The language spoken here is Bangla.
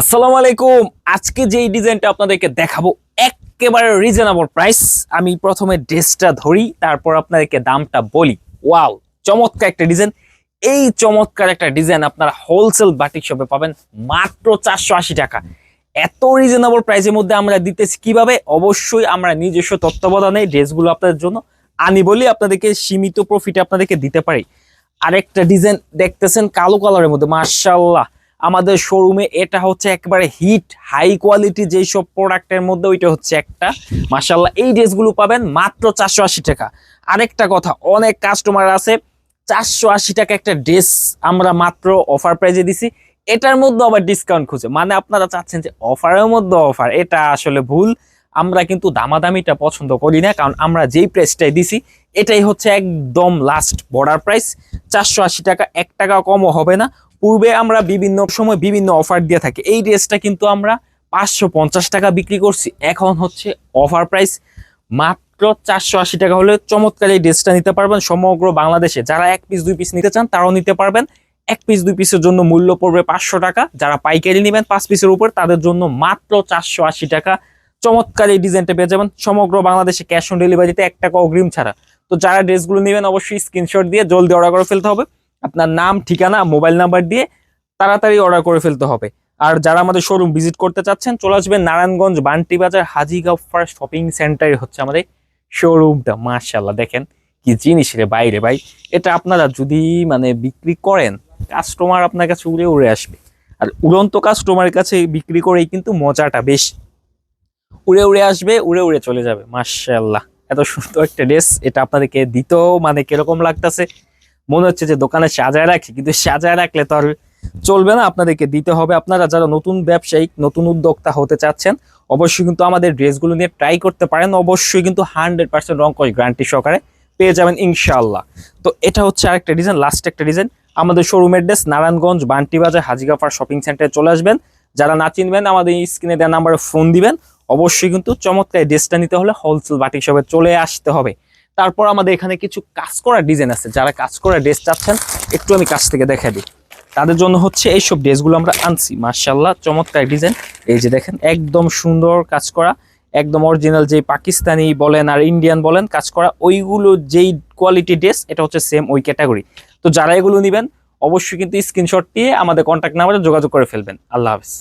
আসসালামু আলাইকুম। আজকে যেই ডিজাইনটা আপনাদেরকে দেখাবো, একেবারে রিজনেবল প্রাইস আমি প্রথমে ড্রেসটা ধরি, তারপর আপনাদেরকে দামটা বলি। ওয়াও চমৎকার একটা ডিজাইন এই চমৎকার একটা ডিজাইন আপনারা হোলসেল বাটিক শপে পাবেন মাত্র চারশো আশি টাকা। এত রিজনেবল প্রাইসের মধ্যে আমরা দিতেছি কীভাবে? অবশ্যই আমরা নিজস্ব তত্ত্বাবধানে ড্রেসগুলো আপনাদের জন্য আনি বলি আপনাদেরকে সীমিত প্রফিটে আপনাদেরকে দিতে পারি। আরেকটা ডিজাইন দেখতেছেন কালো কালারের মধ্যে মার্শাল্লাহ আমাদের শোরুমে এটা হচ্ছে একবারে হিট হাই কোয়ালিটি যেই সব প্রোডাক্টের মধ্যে ওইটা হচ্ছে একটা। মার্শাল্লাহ এই ড্রেসগুলো পাবেন মাত্র চারশো আশি টাকা। আরেকটা কথা, অনেক কাস্টমার আছে, চারশো আশি টাকা একটা ড্রেস আমরা মাত্র অফার প্রাইজে দিছি। এটার মধ্যে আবার ডিসকাউন্ট খুঁজে। মানে আপনারা চাচ্ছেন যে অফারের মধ্যে অফার এটা আসলে ভুল। আমরা কিন্তু দামাদামিটা পছন্দ করি না, কারণ আমরা যেই প্রাইসটাই দিছি, এটাই হচ্ছে একদম লাস্ট বর্ডার প্রাইস চারশো আশি টাকা, এক টাকা কমও হবে না। পূর্বে আমরা বিভিন্ন সময় বিভিন্ন অফার দিয়ে থাকি। এই ড্রেসটা কিন্তু আমরা পাঁচশো পঞ্চাশ টাকা বিক্রি করছি। এখন হচ্ছে অফার প্রাইস মাত্র চারশো আশি টাকা হলে চমৎকার এই ড্রেসটা নিতে পারবেন সমগ্র বাংলাদেশে। যারা এক পিস দুই পিস নিতে চান, তারাও নিতে পারবেন। এক পিস দুই পিসের জন্য মূল্য পড়বে পাঁচশো টাকা। যারা পাইকারি নেবেন পাঁচ পিসের উপর, তাদের জন্য মাত্র চারশো আশি টাকা। চমৎকার এই ডিজাইনটা পেয়ে যাবেন। সমগ্র বাংলাদেশে ক্যাশ অন ডেলিভারিতে এক টাকা অগ্রিম ছাড়া। তো যারা ড্রেসগুলো নেবেন, অবশ্যই স্ক্রিনশট দিয়ে জলদি অর্ডার করে ফেলতে হবে। আপনার নাম, ঠিকানা, মোবাইল নাম্বার দিয়ে তাড়াতাড়ি অর্ডার করে ফেলতে হবে। আর যারা আমাদের শোরুম ভিজিট করতে চাচ্ছেন, চলে আসবেন নারায়ণগঞ্জ বান্টি বাজার হাজি গাফার শপিং সেন্টারে হচ্ছে আমাদের শোরুমটা মার্শাল্লাহ দেখেন কি জিনিস রে বাইরে ভাই। এটা আপনারা যদি মানে বিক্রি করেন কাস্টমার আপনার কাছে উড়ে উড়ে আসবে। আর উড়ন্ত কাস্টমারের কাছে বিক্রি করেই কিন্তু মজাটা বেশি। উড়ে উড়ে আসবে, উড়ে উড়ে চলে যাবে। মার্শাল্লাহ এত সুন্দর একটা ড্রেস এটা আপনাদেরকে দিতেও মানে কীরকম লাগতেছে। মনে হচ্ছে যে দোকানে সাজায় রাখি, কিন্তু সাজায় রাখলে তো আর চলবে না, আপনাদেরকে দিতে হবে। আপনারা যারা নতুন ব্যবসায়িক, নতুন উদ্যোক্তা হতে চাচ্ছেন, অবশ্যই কিন্তু আমাদের ড্রেসগুলো নিয়ে ট্রাই করতে পারেন। অবশ্যই কিন্তু হান্ড্রেড পার্সেন্ট রং কস গ্যারান্টি সহকারে পেয়ে যাবেন ইনশাল্লাহ তো এটা হচ্ছে আরেকটা ডিজাইন লাস্ট একটা ডিজাইন আমাদের শোরুমের ড্রেস নারায়ণগঞ্জ, বান্টিবাজার হাজিগাফার শপিং সেন্টারে চলে আসবেন। যারা না চিনবেন, আমাদের স্ক্রিনে দেওয়া নাম্বারে ফোন দিবেন। অবশ্যই কিন্তু চমৎকার ড্রেসটা নিতে হলে হোলসেল বাটিক শপে চলে আসতে হবে। তারপর আমাদের এখানে কিছু কাজ করা ডিজাইন আছে। যারা কাজ করা ড্রেস চাচ্ছেন, একটু আমি কাছ থেকে দেখা দিই। তাদের জন্য হচ্ছে এইসব ড্রেসগুলো আমরা আনছি। মার্শাল্লাহ চমৎকার ডিজাইন এই যে দেখেন, একদম সুন্দর কাজ করা। একদম অরিজিনাল যেই পাকিস্তানি বলেন আর ইন্ডিয়ান বলেন কাজ করা, ওইগুলো যেই কোয়ালিটি ড্রেস এটা হচ্ছে সেম ওই ক্যাটাগরি তো যারা এগুলো নেবেন, অবশ্যই কিন্তু স্ক্রিনশট দিয়ে আমাদের কন্ট্যাক্ট নাম্বারে যোগাযোগ করে ফেলবেন। আল্লাহ হাফিজ।